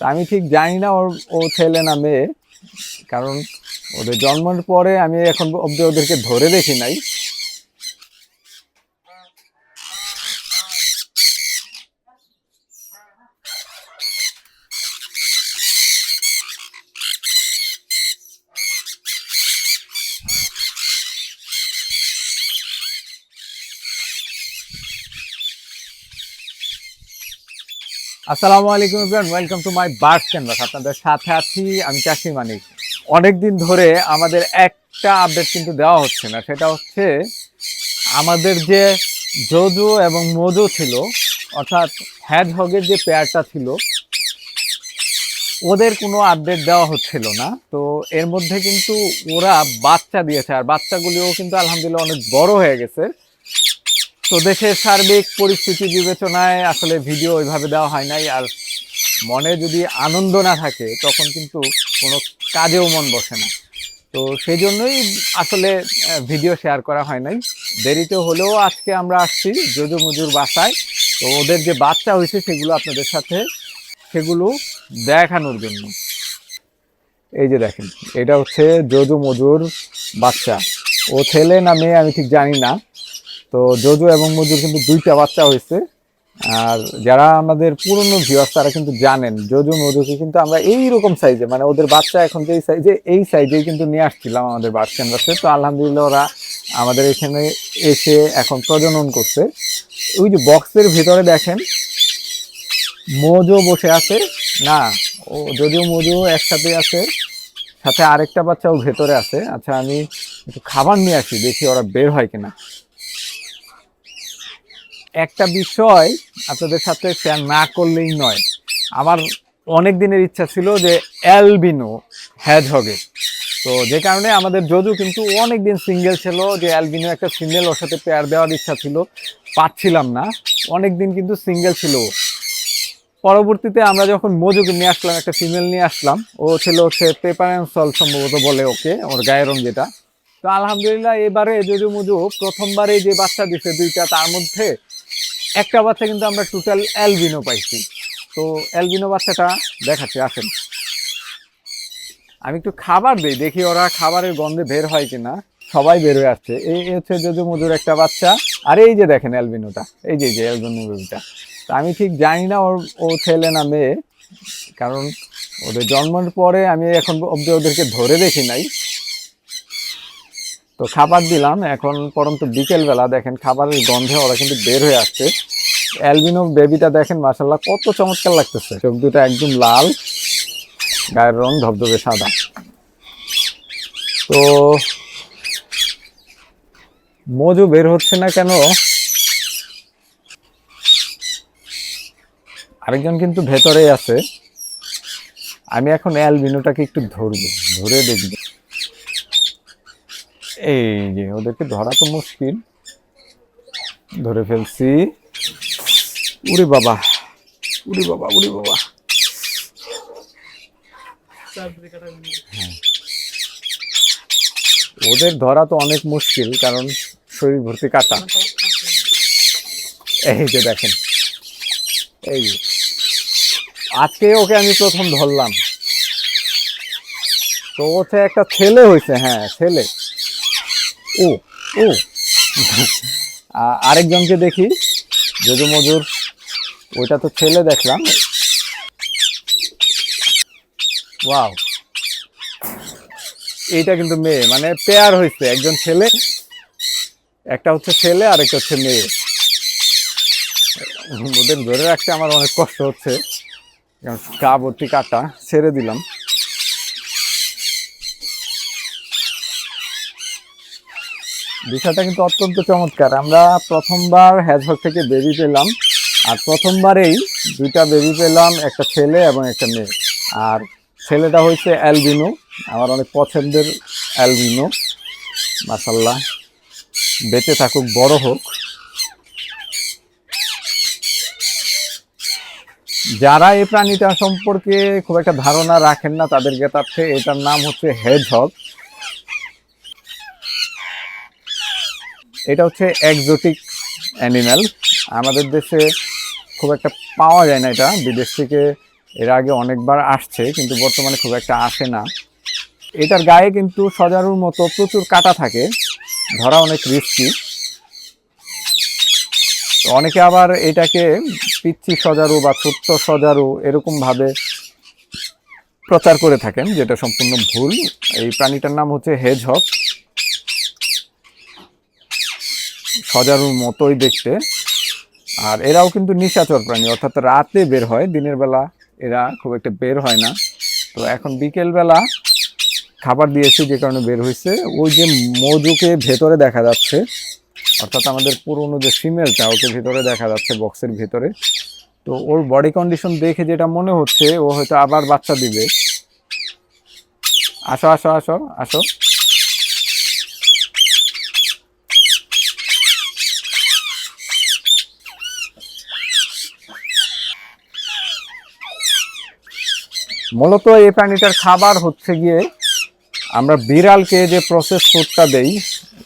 আমি ঠিক জানি না ওর, ও ছেলে না মেয়ে, কারণ ওদের জন্মের পরে আমি এখন অব্দি ওদেরকে ধরে দেখি নাই। আসসালামু আলাইকুম everyone welcome to my bird canvas আপনাদের সাথে আছি আমি চাষি মানিক। অনেক দিন ধরে আমাদের একটা আপডেট কিন্তু দেওয়া হচ্ছে না, সেটা হচ্ছে আমাদের যে জজু এবং মজু ছিল, অর্থাৎ হ্যাজ হগের যে পেয়ারটা ছিল, ওদের কোনো আপডেট দেওয়া হচ্ছিল না। তো এর মধ্যে কিন্তু ওরা বাচ্চা দিয়েছে, আর বাচ্চাগুলিও কিন্তু আলহামদুলিল্লাহ অনেক বড় হয়ে গেছে। তো দেশের সার্বিক পরিস্থিতি বিবেচনায় আসলে ভিডিও ওইভাবে দেওয়া হয় নাই, আর মনে যদি আনন্দ না থাকে, তখন কিন্তু কোনো কাজেও মন বসে না। তো সেই জন্যই আসলে ভিডিও শেয়ার করা হয় নাই। দেরিতে হলেও আজকে আমরা আসছি যদু মজুর বাসায়। তো ওদের যে বাচ্চা হয়েছে, সেগুলো আপনাদের সাথে, সেগুলো দেখানোর জন্য। এই যে দেখেন, এটা হচ্ছে যদু মজুর বাচ্চা। ও ছেলে না মেয়ে আমি ঠিক জানি না। তো জজু এবং মজুর কিন্তু দুইটা বাচ্চা হয়েছে। আর যারা আমাদের পুরনো ভিউয়ার্স তারা কিন্তু জানেন জজু, মজুকে কিন্তু আমরা এই রকম সাইজে মানে ওদের বাচ্চা এখন যে সাইজে এই সাইজেই কিন্তু নিয়ে আসছিলাম আমাদের বার্ড ক্যানভাসে তো আলহামদুলিল্লাহ ওরা আমাদের এখানে এসে এখন প্রজনন করছে। ওই যে বক্সের ভিতরে দেখেন, মজু বসে আছে। না, ও যদিও মজু একসাথে আছে, সাথে আরেকটা বাচ্চাও ভেতরে আছে। আচ্ছা আমি একটু খাবার নিয়ে আসি, দেখি ওরা বের হয় কিনা। একটা বিষয় আপনাদের সাথে শেয়ার না করলেই নয়। আমার অনেক দিনের ইচ্ছা ছিল যে অ্যালবিনো হ্যাজ হবে। তো যে কারণে আমাদের যদু কিন্তু অনেক দিন সিঙ্গেল ছিল, যে অ্যালবিনো একটা সিঙ্গেল ওর সাথে পেয়ার দেওয়ার ইচ্ছা ছিল, পাচ্ছিলাম না। অনেক দিন কিন্তু সিঙ্গেল ছিল। পরবর্তীতে আমরা যখন মজুকে নিয়ে আসলাম, একটা ফিমেল নিয়ে আসলাম, ও ছিল হচ্ছে পেপার অ্যান্ড সল সম্ভবত বলে ওকে, ওর গায়ের রং যেটা। তো আলহামদুলিল্লাহ এবারে যদু মজু প্রথমবারে যে বাচ্চা দিছে দুইটা, তার মধ্যে একটা বাচ্চা কিন্তু আমরা টোটাল অ্যালবিনো পাইছি। তো অ্যালবিনো বাচ্চাটা, দেখাচ্ছি, আসেন। আমি একটু খাবার দিই, দেখি ওরা খাবারের গন্ধে বের হয় কিনা। সবাই বের হয়ে আসছে। এই হচ্ছে যদু মজুর একটা বাচ্চা। আর এই যে দেখেন অ্যালবিনোটা এই যে যে অ্যালবিনো বেবিটা তা আমি ঠিক জানি না ওর, ও ছেলে না মেয়ে, কারণ ওদের জন্মের পরে আমি এখন অব্দি ওদেরকে ধরে দেখি নাই। তো খাবার দিলাম। এখন পরন্ত বিকেলবেলা দেখেন খাবারের গন্ধে ওরা কিন্তু বের হয়ে আসছে। অ্যালবিনো বেবিটা দেখেন মাসাল্লাহ কত চমৎকার লাগতেছে। চোখ দুটো একদম লাল, গায়ের রং ধবধবে সাদা। তো মজু বের হচ্ছে না কেন? আরেকজন কিন্তু ভেতরেই আছে। আমি এখন অ্যালবিনোটাকে একটু ধরবো, ধরে দেখব। এই যে, ওদেরকে ধরা তো মুশকিল। ধরে ফেলছি। উড়ি বাবা উড়ি বাবা উড়ি বাবা। হ্যাঁ। ওদের ধরা তো অনেক মুশকিল, কারণ শরীর ভর্তি কাটা। এই যে দেখেন। এই যে। আজকে ওকে আমি প্রথম ধরলাম। তো ওতে একটা ছেলে হয়েছে হ্যাঁ ছেলে। ও ও। আরেকজনকে দেখি যদু মজুর ওইটা তো ছেলে দেখলাম। ওয়াও। এইটা কিন্তু মেয়ে মানে পেয়ার হয়েছে একজন ছেলে, একটা হচ্ছে ছেলে আর একটা হচ্ছে মেয়ে। ওদের ধরে রাখতে আমার অনেক কষ্ট হচ্ছে। গা ভর্তি কাটা ছেড়ে দিলাম। বিষয়টা কিন্তু অত্যন্ত চমৎকার। আমরা প্রথমবার হ্যাজহক থেকে বেবি পেলাম, আর প্রথমবারেই দুইটা বেবি পেলাম, একটা ছেলে এবং একটা মেয়ে। আর ছেলেটা হয়েছে অ্যালবিনো আমার অনেক পছন্দের অ্যালবিনো মাসাল্লাহ বেঁচে থাকুক, বড় হোক। যারা এই প্রাণীটা সম্পর্কে খুব একটা ধারণা রাখেন না তাদের জ্ঞাতার্থে এটার নাম হচ্ছে হেজহগ এটা হচ্ছে একজোটিক অ্যানিম্যাল আমাদের দেশে খুব একটা পাওয়া যায় না এটা। বিদেশ থেকে এর আগে অনেকবার আসছে, কিন্তু বর্তমানে খুব একটা আসে না। এটার গায়ে কিন্তু সজারুর মতো প্রচুর কাটা থাকে। ধরা অনেক রিস্কি অনেকে আবার এটাকে পিচ্ছি সজারু বা ছোট্ট সজারু এরকমভাবে প্রচার করে থাকেন, যেটা সম্পূর্ণ ভুল। এই প্রাণীটার নাম হচ্ছে হেজহক সজারুর মতোই দেখতে। আর এরাও কিন্তু নিশাচর প্রাণী, অর্থাৎ রাতে বের হয়, দিনের বেলা এরা খুব একটা বের হয় না। তো এখন বিকেল বেলা খাবার দিয়েছি, যে কারণে বের হয়েছে। ওই যে মজুকে ভেতরে দেখা যাচ্ছে, অর্থাৎ আমাদের পুরনো যে ফিমেলটা, ওকে ভেতরে দেখা যাচ্ছে, বক্সের ভেতরে। তো ওর বডি কন্ডিশন দেখে যেটা মনে হচ্ছে, ও হয়তো আবার বাচ্চা দিবে। আসো আসো আসো আসো। মূলত এই প্রাণীটার খাবার হচ্ছে গিয়ে আমরা বিড়ালকে যে প্রসেস ফুডটা দেই,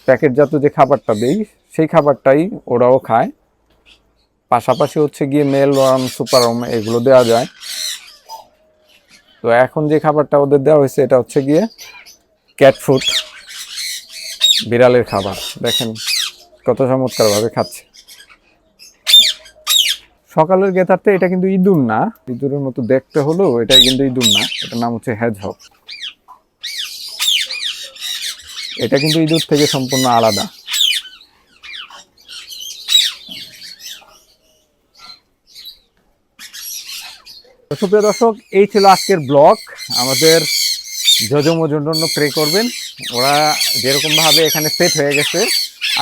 প্যাকেটজাত যে খাবারটা দেই, সেই খাবারটাই ওরাও খায়। পাশাপাশি হচ্ছে গিয়ে মেল ওয়ার্ম সুপার ওয়ার্ম এগুলো দেওয়া যায়। তো এখন যে খাবারটা ওদের দেওয়া হয়েছে, এটা হচ্ছে গিয়ে ক্যাট ফুড বিড়ালের খাবার। দেখেন কত চমৎকারভাবে খাচ্ছে। সকালের গেতারতে এটা কিন্তু ইঁদুর না। ইঁদুরের মতো দেখতে হলেও এটা কিন্তু ইঁদুর না। এটার নাম হচ্ছে হ্যাজহক এটা কিন্তু ইঁদুর থেকে সম্পূর্ণ আলাদা। সুপ্রিয় দর্শক, এই ছিল আজকের ব্লগ। আমাদের যজম জন্য প্রে করবেন। ওরা যেরকম ভাবে এখানে সেট হয়ে গেছে,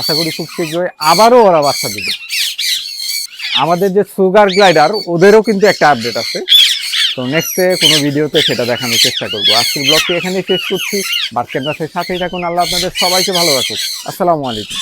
আশা করি খুব শীঘ্রই আবারও ওরা বাচ্চা দিবে। আমাদের যে সুগার গ্লাইডার, ওদেরও কিন্তু একটা আপডেট আছে। তো নেক্সটে কোনো ভিডিওতে সেটা দেখানোর চেষ্টা করব। আজকের ব্লগটি এখানেই শেষ করছি। বার্কেন্দ্রাসের সাথেই থাকুন। আল্লাহ আপনাদের সবাইকে ভালো রাখুক। আসসালামু আলাইকুম।